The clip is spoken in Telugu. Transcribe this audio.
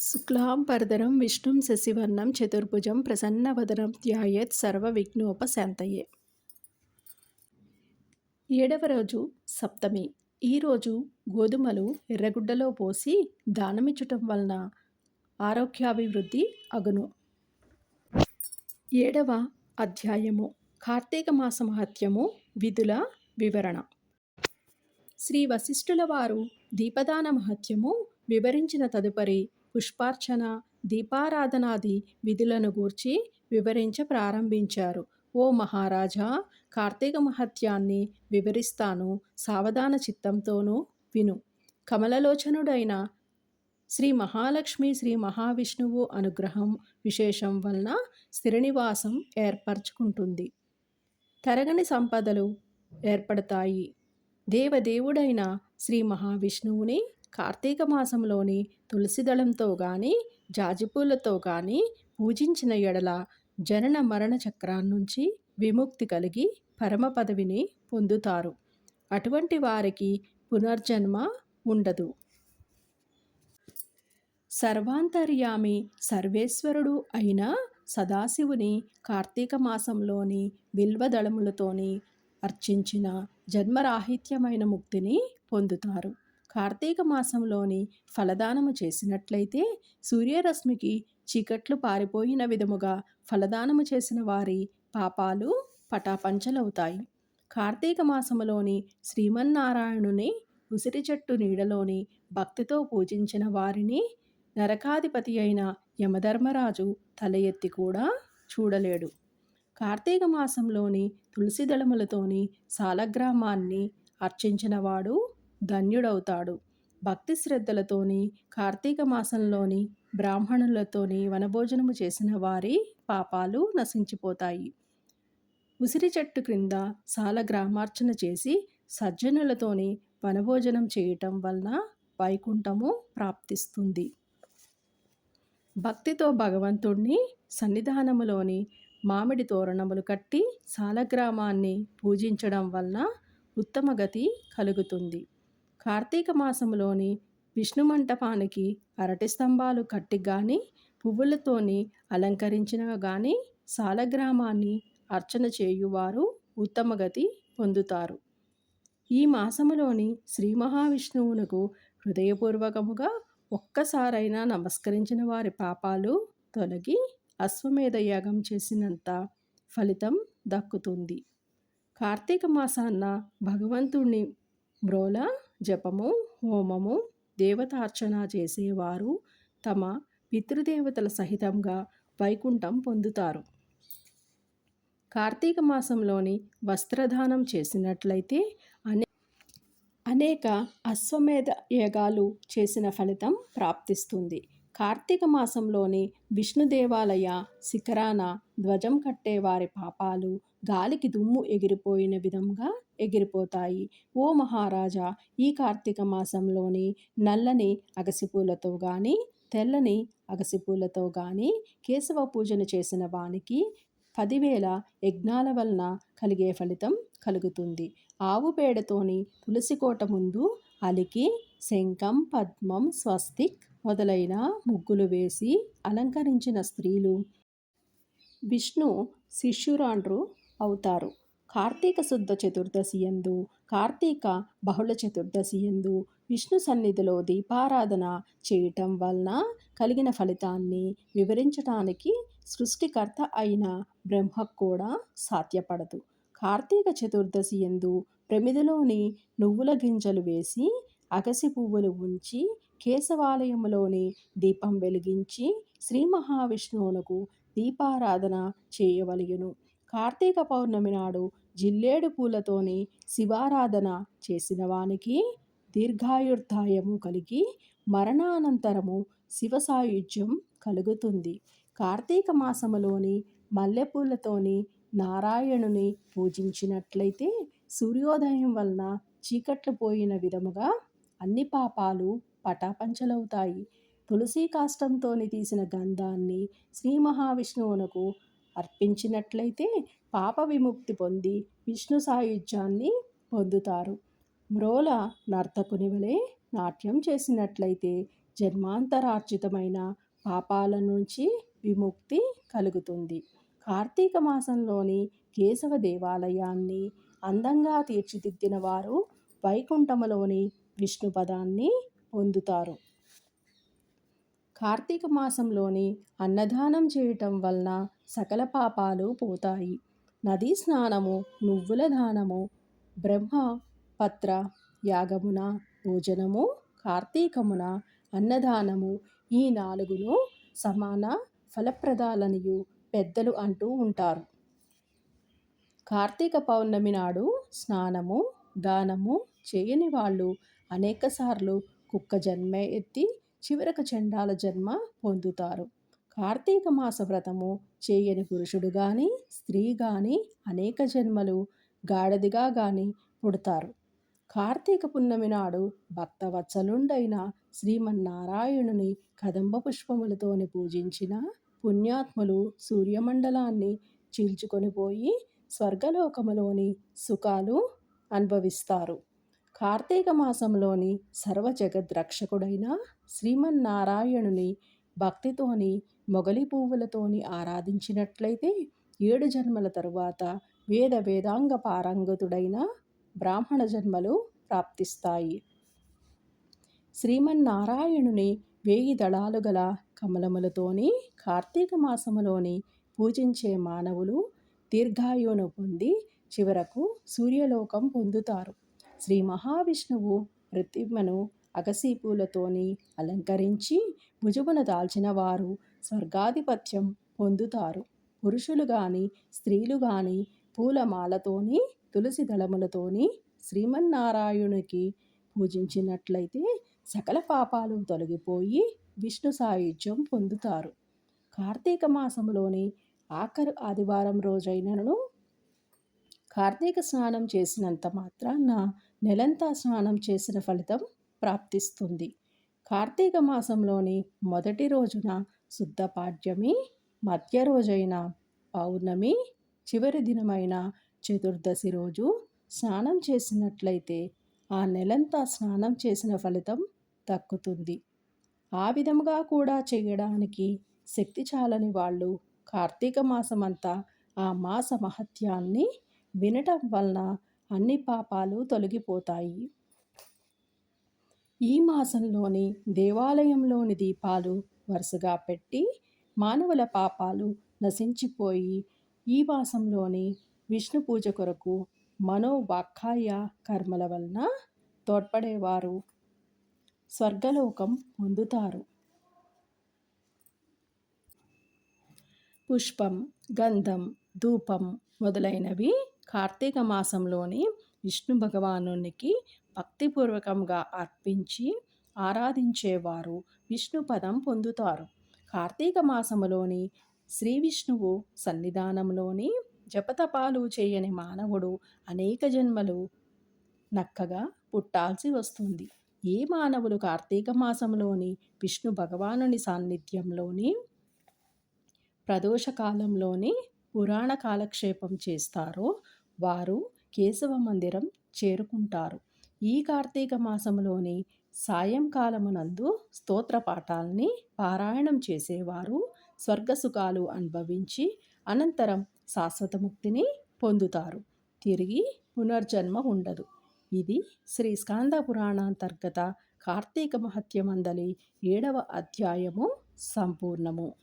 శుక్లాం పరదరం విష్ణుం శశివర్ణం చతుర్భుజం ప్రసన్నవదనం ధ్యాయేత్ సర్వవిఘ్నోపశాంతయే. ఏడవ రోజు సప్తమి. ఈరోజు గోధుమలు ఎర్రగుడ్డలో పోసి దానమిచ్చటం వలన ఆరోగ్యాభివృద్ధి అగును. ఏడవ అధ్యాయము. కార్తీక మాస మహత్యము విధుల వివరణ. శ్రీ వశిష్ఠుల వారు దీపదాన మహత్యము వివరించిన తదుపరి పుష్పార్చన దీపారాధనాది విధులను గూర్చి వివరించ ప్రారంభించారు. ఓ మహారాజా కార్తీక మహత్యాన్ని వివరిస్తాను. సావధాన చిత్తంతోనూ విను. కమలలోచనుడైన శ్రీ మహాలక్ష్మి శ్రీ మహావిష్ణువు అనుగ్రహం విశేషం వలన స్థిరనివాసం ఏర్పరచుకుంటుంది. తరగని సంపదలు ఏర్పడతాయి. దేవదేవుడైన శ్రీ మహావిష్ణువుని కార్తీక మాసంలోని తులసిదళంతో కానీ జాజిపూలతో కానీ పూజించిన ఎడల జనన మరణ చక్రాన్నించి విముక్తి కలిగి పరమ పదవిని పొందుతారు. అటువంటి వారికి పునర్జన్మ ఉండదు. సర్వాంతర్యామి సర్వేశ్వరుడు అయిన సదాశివుని కార్తీక మాసంలోని బిల్వదళములతోని అర్చించిన జన్మరాహిత్యమైన ముక్తిని పొందుతారు. కార్తీక మాసంలోని ఫలదానము చేసినట్లయితే సూర్యరశ్మికి చీకట్లు పారిపోయిన విధముగా ఫలదానము చేసిన వారి పాపాలు పటాపంచలవుతాయి. కార్తీక మాసములోని శ్రీమన్నారాయణుని ఉసిరి చెట్టు నీడలోని భక్తితో పూజించిన వారిని నరకాధిపతి అయిన యమధర్మరాజు తల ఎత్తి కూడా చూడలేడు. కార్తీక మాసంలోని తులసి దళములతోని సాలగ్రామాన్ని అర్చించినవాడు ధన్యుడవుతాడు. భక్తి శ్రద్ధలతోని కార్తీక మాసంలోని బ్రాహ్మణులతోని వనభోజనము చేసిన వారి పాపాలు నశించిపోతాయి. ఉసిరి చెట్టు క్రింద సాలగ్రామార్చన చేసి సజ్జనులతోని వనభోజనం చేయటం వలన వైకుంఠము ప్రాప్తిస్తుంది. భక్తితో భగవంతుణ్ణి సన్నిధానములోని మామిడి తోరణములు కట్టి సాలగ్రామాన్ని పూజించడం వలన ఉత్తమ గతి కలుగుతుంది. కార్తీక మాసంలోని విష్ణు మంటపానికి అరటి స్తంభాలు కట్టి కానీ పువ్వులతోని అలంకరించిన కానీ సాలగ్రామాన్ని అర్చన చేయువారు ఉత్తమ గతి పొందుతారు. ఈ మాసములోని శ్రీ మహావిష్ణువునకు హృదయపూర్వకముగా ఒక్కసారైనా నమస్కరించిన వారి పాపాలు తొలగి అశ్వమేధ యాగం చేసినంత ఫలితం దక్కుతుంది. కార్తీక మాసాన్న భగవంతుణ్ణి మ్రోల జపము హోమము దేవతార్చన చేసేవారు తమ పితృదేవతల సహితంగా వైకుంఠం పొందుతారు. కార్తీక మాసంలోని వస్త్రదానం చేసినట్లయితే అనే అనేక అశ్వమేధ యాగాలు చేసిన ఫలితం ప్రాప్తిస్తుంది. కార్తీక మాసంలోని విష్ణు దేవాలయ శిఖరాన ధ్వజం కట్టే వారి పాపాలు గాలికి దుమ్ము ఎగిరిపోయిన విధంగా ఎగిరిపోతాయి. ఓ మహారాజా ఈ కార్తీక మాసంలోని నల్లని అగసిపూలతో కానీ తెల్లని అగసిపూలతో కానీ కేశవ పూజను చేసిన వానికి పదివేల యజ్ఞాల వలన కలిగే ఫలితం కలుగుతుంది. ఆవు పేడతోని తులసికోట ముందు అలికి శంఖం పద్మం స్వస్తిక్ మొదలైన ముగ్గులు వేసి అలంకరించిన స్త్రీలు విష్ణు శిష్యురాండ్రు అవుతారు. కార్తీక శుద్ధ చతుర్దశి ఎందు కార్తీక బహుళ చతుర్దశి ఎందు విష్ణు సన్నిధిలో దీపారాధన చేయటం వలన కలిగిన ఫలితాన్ని వివరించటానికి సృష్టికర్త అయిన బ్రహ్మ కూడా సాధ్యపడదు. కార్తీక చతుర్దశి ఎందు ప్రమిదలోని నువ్వుల గింజలు వేసి అగసి పువ్వులు ఉంచి కేశవాలయంలోని దీపం వెలిగించి శ్రీ మహావిష్ణువునకు దీపారాధన చేయవలయును. కార్తీక పౌర్ణమి నాడు జిల్లేడు పూలతోని శివారాధన చేసిన వానికి దీర్ఘాయుర్ధాయము కలిగి మరణానంతరము శివ సాయుధ్యం కలుగుతుంది. కార్తీక మాసములోని మల్లెపూలతోని నారాయణుని పూజించినట్లయితే సూర్యోదయం వలన చీకట్లు పోయిన విధముగా అన్ని పాపాలు పటాపంచలవుతాయి. తులసి కాష్టంతోని తీసిన గంధాన్ని శ్రీ మహావిష్ణువునకు అర్పించినట్లయితే పాప విముక్తి పొంది విష్ణు సాయుధ్యాన్ని పొందుతారు. మ్రోల నర్తకుని వలె నాట్యం చేసినట్లయితే జన్మాంతరార్జితమైన పాపాల నుంచి విముక్తి కలుగుతుంది. కార్తీక మాసంలోని కేశవ దేవాలయాన్ని అందంగా తీర్చిదిద్దిన వారు వైకుంఠములోని విష్ణుపదాన్ని పొందుతారు. కార్తీక మాసంలోని అన్నదానం చేయటం వలన సకల పాపాలు పోతాయి. నదీ స్నానము నువ్వుల దానము బ్రహ్మ పత్ర యాగమున భోజనము కార్తీకమున అన్నదానము ఈ నాలుగును సమాన ఫలప్రదాలనియు పెద్దలు అంటూ ఉంటారు. కార్తీక పౌర్ణమి నాడు స్నానము దానము చేయని వాళ్ళు అనేకసార్లు కుక్క జన్మ ఎత్తి చివరకు చండాల జన్మ పొందుతారు. కార్తీక మాస వ్రతము చేయని పురుషుడు కానీ స్త్రీ కానీ అనేక జన్మలు గాడిదిగా కానీ పుడతారు. కార్తీక పున్నమి నాడు భక్తవత్సలుండైన శ్రీమన్నారాయణుని కదంబ పుష్పములతోని పూజించిన పుణ్యాత్ములు సూర్యమండలాన్ని చీల్చుకొని పోయి స్వర్గలోకములోని సుఖాలు అనుభవిస్తారు. కార్తీక మాసంలోని సర్వ జగద్రక్షకుడైన శ్రీమన్నారాయణుని భక్తితోని మొగలి పువ్వులతోని ఆరాధించినట్లయితే ఏడు జన్మల తరువాత వేద వేదాంగ పారంగతుడైన బ్రాహ్మణ జన్మలు ప్రాప్తిస్తాయి. శ్రీమన్నారాయణుని వేయి దళాలు గల కమలములతోని కార్తీక మాసములోని పూజించే మానవులు దీర్ఘాయువును పొంది చివరకు సూర్యలోకం పొందుతారు. శ్రీ మహావిష్ణువు ప్రతిమను అగసీపూలతోని అలంకరించి భుజమున దాల్చిన వారు స్వర్గాధిపత్యం పొందుతారు. పురుషులు కానీ స్త్రీలు కానీ పూలమాలతోని తులసి దళములతోని శ్రీమన్నారాయణునికి పూజించినట్లయితే సకల పాపాలు తొలగిపోయి విష్ణు సాయుధ్యం పొందుతారు. కార్తీక మాసంలోని ఆఖరు ఆదివారం రోజైనను కార్తీక స్నానం చేసినంత మాత్రాన నెలంతా స్నానం చేసిన ఫలితం ప్రాప్తిస్తుంది. కార్తీక మాసంలోని మొదటి రోజున శుద్ధ పాడ్యమి మధ్య రోజైన పౌర్ణమి చివరి దినమైన చతుర్దశి రోజు స్నానం చేసినట్లయితే ఆ నెలంతా స్నానం చేసిన ఫలితం దక్కుతుంది. ఆ విధముగా కూడా చేయడానికి శక్తి చాలని వాళ్ళు కార్తీక మాసమంతా ఆ మాస మహత్యాన్ని వినటం వలన అన్ని పాపాలు తొలగిపోతాయి. ఈ మాసంలోని దేవాలయంలోని దీపాలు వరుసగా పెట్టి మానవుల పాపాలు నశించిపోయి ఈ మాసంలోని విష్ణు పూజ కొరకు మనోవాక్కాయ కర్మల వలన తోడ్పడేవారు స్వర్గలోకం పొందుతారు. పుష్పం గంధం ధూపం మొదలైనవి కార్తీక మాసంలోని విష్ణు భగవానునికి భక్తిపూర్వకంగా అర్పించి ఆరాధించేవారు విష్ణు పదం పొందుతారు. కార్తీక మాసములోని శ్రీ విష్ణువు సన్నిధానంలోని జపతపాలు చేయని మానవుడు అనేక జన్మలు నక్కగా పుట్టాల్సి వస్తుంది. ఏ మానవులు కార్తీక మాసంలోని విష్ణు భగవానుని సాన్నిధ్యంలోని ప్రదోషకాలంలోని పురాణ కాలక్షేపం చేస్తారో వారు కేశవ మందిరం చేరుకుంటారు. ఈ కార్తీక మాసంలోని సాయంకాలమునందు స్తోత్ర పాఠాల్ని పారాయణం చేసేవారు. స్వర్గసుఖాలు అనుభవించి అనంతరం శాశ్వతముక్తిని పొందుతారు. తిరిగి పునర్జన్మ ఉండదు. ఇది శ్రీ స్కాంద పురాణాంతర్గత కార్తీక మహత్యమందలి ఏడవ అధ్యాయము సంపూర్ణము.